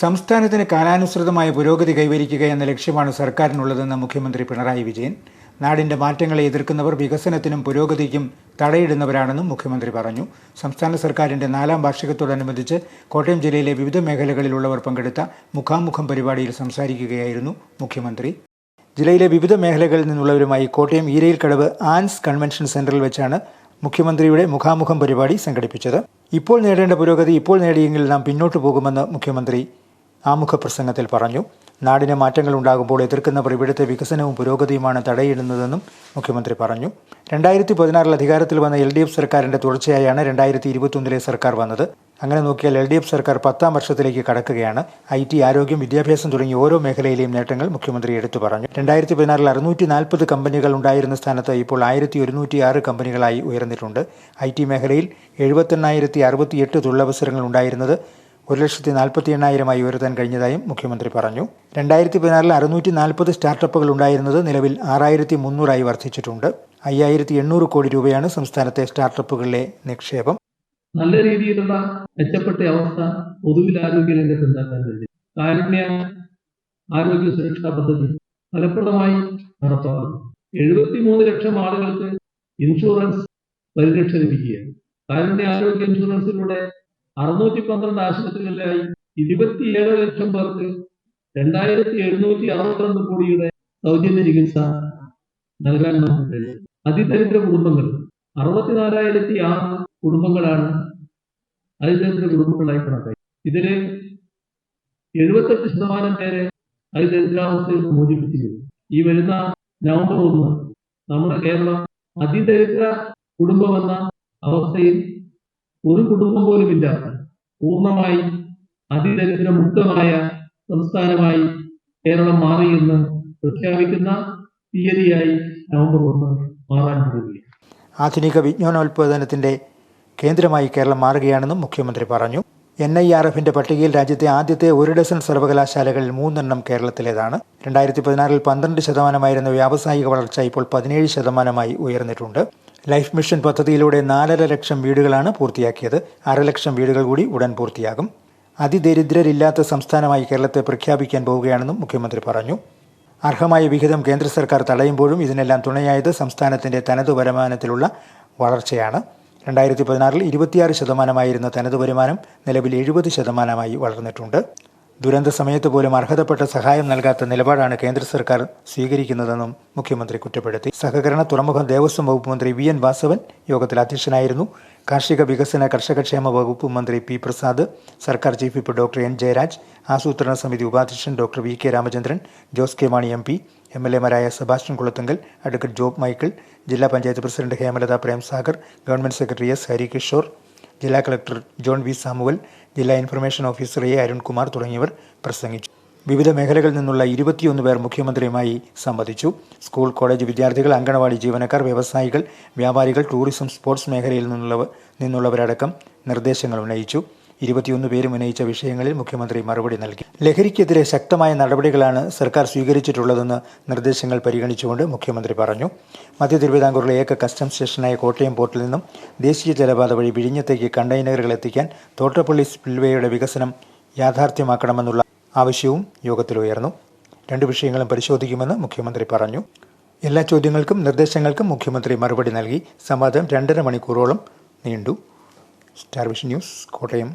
സംസ്ഥാനത്തിന് കാലാനുസൃതമായ പുരോഗതി കൈവരിക്കുക എന്ന ലക്ഷ്യമാണ് സർക്കാരിനുള്ളതെന്ന് മുഖ്യമന്ത്രി പിണറായി വിജയൻ. നാടിന്റെ മാറ്റങ്ങളെ എതിർക്കുന്നവർ വികസനത്തിനും പുരോഗതിക്കും തടയിടുന്നവരാണെന്നും മുഖ്യമന്ത്രി പറഞ്ഞു. സംസ്ഥാന സർക്കാരിന്റെ നാലാം വാർഷികത്തോടനുബന്ധിച്ച് കോട്ടയം ജില്ലയിലെ വിവിധ മേഖലകളിലുള്ളവർ പങ്കെടുത്ത മുഖാമുഖം പരിപാടിയിൽ സംസാരിക്കുകയായിരുന്നു മുഖ്യമന്ത്രി. ജില്ലയിലെ വിവിധ മേഖലകളിൽ നിന്നുള്ളവരുമായി കോട്ടയം ഈരയിൽ കടവ് ആൻസ് കൺവെൻഷൻ സെന്ററിൽ വെച്ചാണ് മുഖ്യമന്ത്രിയുടെ മുഖാമുഖം പരിപാടി സംഘടിപ്പിച്ചത്. ഇപ്പോൾ നേടേണ്ട പുരോഗതി ഇപ്പോൾ നേടിയെങ്കിൽ നാം പിന്നോട്ടു പോകുമെന്ന് മുഖ്യമന്ത്രി ആമുഖ പ്രസംഗത്തിൽ പറഞ്ഞു നാടിന് മാറ്റങ്ങൾ ഉണ്ടാകുമ്പോൾ എതിർക്കുന്നവർ ഇവിടുത്തെ വികസനവും പുരോഗതിയുമാണ് തടയിടുന്നതെന്നും മുഖ്യമന്ത്രി പറഞ്ഞു. രണ്ടായിരത്തി പതിനാറിൽ അധികാരത്തിൽ വന്ന എൽ ഡി എഫ് സർക്കാരിന്റെ തുടർച്ചയായാണ് രണ്ടായിരത്തി ഇരുപത്തൊന്നിലെ സർക്കാർ വന്നത്. അങ്ങനെ നോക്കിയാൽ എൽ ഡി എഫ് സർക്കാർ പത്താം വർഷത്തിലേക്ക് കടക്കുകയാണ്. ഐ ടി ആരോഗ്യം വിദ്യാഭ്യാസം തുടങ്ങിയ ഓരോ മേഖലയിലെയും നേട്ടങ്ങൾ മുഖ്യമന്ത്രി എടുത്തു പറഞ്ഞു. രണ്ടായിരത്തി പതിനാറിൽ അറുന്നൂറ്റി നാൽപ്പത് കമ്പനികൾ ഉണ്ടായിരുന്ന സ്ഥാനത്ത് ഇപ്പോൾ ആയിരത്തി ഒരുന്നൂറ്റി ആറ് കമ്പനികളായി ഉയർന്നിട്ടുണ്ട്. ഐ ടി മേഖലയിൽ എഴുപത്തെണ്ണായിരത്തി അറുപത്തിയെട്ട് തൊഴിലവസരങ്ങൾ ഉണ്ടായിരുന്നത് ഒരു ലക്ഷത്തി നാൽപ്പത്തി എണ്ണായിരമായി ഉയർത്താൻ കഴിഞ്ഞതായും മുഖ്യമന്ത്രി പറഞ്ഞു. രണ്ടായിരത്തി പതിനാറിൽ അറുന്നൂറ്റി നാൽപ്പത് സ്റ്റാർട്ടപ്പുകൾ ഉണ്ടായിരുന്നത് നിലവിൽ ആറായിരത്തി മുന്നൂറായി വർദ്ധിച്ചിട്ടുണ്ട്. അയ്യായിരത്തി എണ്ണൂറ് കോടി രൂപയാണ് സംസ്ഥാനത്തെ സ്റ്റാർട്ടപ്പുകളിലെ നിക്ഷേപം. നല്ല രീതിയിലുള്ള മെച്ചപ്പെട്ട അവസ്ഥ പൊതുവിൽ ആരോഗ്യ രംഗത്ത് ഉണ്ടാക്കാൻ കഴിയും കാരുണ്യ ആരോഗ്യ സുരക്ഷാ പദ്ധതി ഫലപ്രദമായി നടപ്പാക്കുന്നു. എഴുപത്തിമൂന്ന് ലക്ഷം ആളുകൾക്ക് ഇൻഷുറൻസ് പരിരക്ഷ ലഭിക്കുകയാണ്. കാരുണ്യ ആരോഗ്യ ഇൻഷുറൻസിലൂടെ അറുന്നൂറ്റി പന്ത്രണ്ട് ആശുപത്രികളിലായി ഇരുപത്തിയേഴ് ലക്ഷം പേർക്ക് രണ്ടായിരത്തി എഴുന്നൂറ്റി അറുപത്തിരണ്ട് കോടിയുടെ സൗജന്യ ചികിത്സ നൽകാൻ നമുക്ക് അതിദരിദ്ര കുടുംബങ്ങൾ അറുപത്തിനാലായിരത്തി ആറ് കുടുംബങ്ങളാണ് അതിദരിദ്ര കുടുംബങ്ങളായി കണക്കായി ഇതിൽ എഴുപത്തെട്ട് ശതമാനം പേരെ അതിദരിദ്രാവസ്ഥയിൽ മോചിപ്പിച്ചിരുന്നു. ഈ വരുന്ന നവംബർ ഒന്ന് നമ്മുടെ കേരളം അതിദരിദ്ര കുടുംബമെന്ന അവസ്ഥയിൽ ഒരു കുടുംബം പോലും ഇല്ലാത്ത പൂർണമായി അതിദരിദ്ര മുക്തമായ സംസ്ഥാനമായി കേരളം മാറിയെന്ന് പ്രഖ്യാപിക്കുന്ന തീയതിയായി നവംബർ ഒന്ന് മാറാൻ പോകുകയാണ്. ആധുനിക വിജ്ഞാനോൽപാദനത്തിന്റെ കേന്ദ്രമായി കേരളം മാറുകയാണെന്നും മുഖ്യമന്ത്രി പറഞ്ഞു. എൻ ഐ ആർ എഫിന്റെ പട്ടികയിൽ രാജ്യത്തെ ആദ്യത്തെ ഒരു ഡസൻ സർവകലാശാലകളിൽ മൂന്നെണ്ണം കേരളത്തിലേതാണ്. രണ്ടായിരത്തി പതിനാറിൽ പന്ത്രണ്ട് ശതമാനമായിരുന്ന വ്യാവസായിക വളർച്ച ഇപ്പോൾ പതിനേഴ് ശതമാനമായി ഉയർന്നിട്ടുണ്ട്. ലൈഫ് മിഷൻ പദ്ധതിയിലൂടെ നാലര ലക്ഷം വീടുകളാണ് പൂർത്തിയാക്കിയത്. അരലക്ഷം വീടുകൾ കൂടി ഉടൻ പൂർത്തിയാകും. അതിദരിദ്രരില്ലാത്ത സംസ്ഥാനമായി കേരളത്തെ പ്രഖ്യാപിക്കാൻ പോവുകയാണെന്നും മുഖ്യമന്ത്രി പറഞ്ഞു. അർഹമായ വിഹിതം കേന്ദ്ര സർക്കാർ തടയുമ്പോഴും ഇതിനെല്ലാം തുണയായത് സംസ്ഥാനത്തിന്റെ തനതു വരുമാനത്തിലുള്ള വളർച്ചയാണ്. രണ്ടായിരത്തി പതിനാറിൽ ഇരുപത്തിയാറ് ശതമാനമായിരുന്ന തനതു വരുമാനം നിലവിൽ എഴുപത് ശതമാനമായി വളർന്നിട്ടുണ്ട്. ദുരന്ത സമയത്ത് പോലും അർഹതപ്പെട്ട സഹായം നൽകാത്ത നിലപാടാണ് കേന്ദ്ര സർക്കാർ സ്വീകരിക്കുന്നതെന്നും മുഖ്യമന്ത്രി കുറ്റപ്പെടുത്തി. സഹകരണ തുറമുഖം ദേവസ്വം വകുപ്പ് മന്ത്രി വി എൻ വാസവൻ യോഗത്തിൽ അധ്യക്ഷനായിരുന്നു. കാർഷിക വികസന കർഷകക്ഷേമ വകുപ്പ് മന്ത്രി പി പ്രസാദ് സർക്കാർ chief whip doctor N Jayaraj ആസൂത്രണ സമിതി ഉപാധ്യക്ഷൻ doctor V K Ramachandran Jose K Mani M P M L എമാരായ Sebastian Kulathunkal advocate Job Michael ജില്ലാ panchayat president Hemalatha Premsagar government secretary S Harikishore ജില്ലാ കളക്ടർ ജോൺ വി സാമുവൽ ജില്ലാ ഇൻഫർമേഷൻ ഓഫീസർ എ അരുൺകുമാർ തുടങ്ങിയവർ പ്രസംഗിച്ചു. വിവിധ മേഖലകളിൽ നിന്നുള്ള ഇരുപത്തിയൊന്ന് പേർ മുഖ്യമന്ത്രിയുമായി സംവദിച്ചു. സ്കൂൾ കോളേജ് വിദ്യാർത്ഥികൾ അങ്കണവാടി ജീവനക്കാർ വ്യവസായികൾ വ്യാപാരികൾ ടൂറിസം സ്പോർട്സ് മേഖലയിൽ നിന്നുള്ളവർ നിന്നുള്ളവരടക്കം നിർദ്ദേശങ്ങൾ ഉന്നയിച്ചു. ഇരുപത്തിയൊന്ന് പേരും ഉന്നയിച്ച വിഷയങ്ങളിൽ മുഖ്യമന്ത്രി മറുപടി നൽകി. ലഹരിക്കെതിരെ ശക്തമായ നടപടികളാണ് സർക്കാർ സ്വീകരിച്ചിട്ടുള്ളതെന്ന് നിർദ്ദേശങ്ങൾ പരിഗണിച്ചുകൊണ്ട് മുഖ്യമന്ത്രി പറഞ്ഞു. മധ്യ തിരുവിതാംകൂറിലെ ഏക കസ്റ്റംസ് സ്റ്റേഷനായ കോട്ടയം പോർട്ടിൽ നിന്നും ദേശീയ ജലപാത വഴി വിഴിഞ്ഞത്തേക്ക് കണ്ടെയ്നറുകൾ എത്തിക്കാൻ തോട്ടപ്പള്ളി സ്പിൽവേയുടെ വികസനം യാഥാർത്ഥ്യമാക്കണമെന്നുള്ള ആവശ്യവും യോഗത്തിൽ ഉയർന്നു. രണ്ട് വിഷയങ്ങളും പരിശോധിക്കുമെന്ന് മുഖ്യമന്ത്രി പറഞ്ഞു. എല്ലാ ചോദ്യങ്ങൾക്കും നിർദ്ദേശങ്ങൾക്കും മുഖ്യമന്ത്രി മറുപടി നൽകി. സംവാദം രണ്ടര മണിക്കൂറോളം നീണ്ടു. Star vision news Kottayam.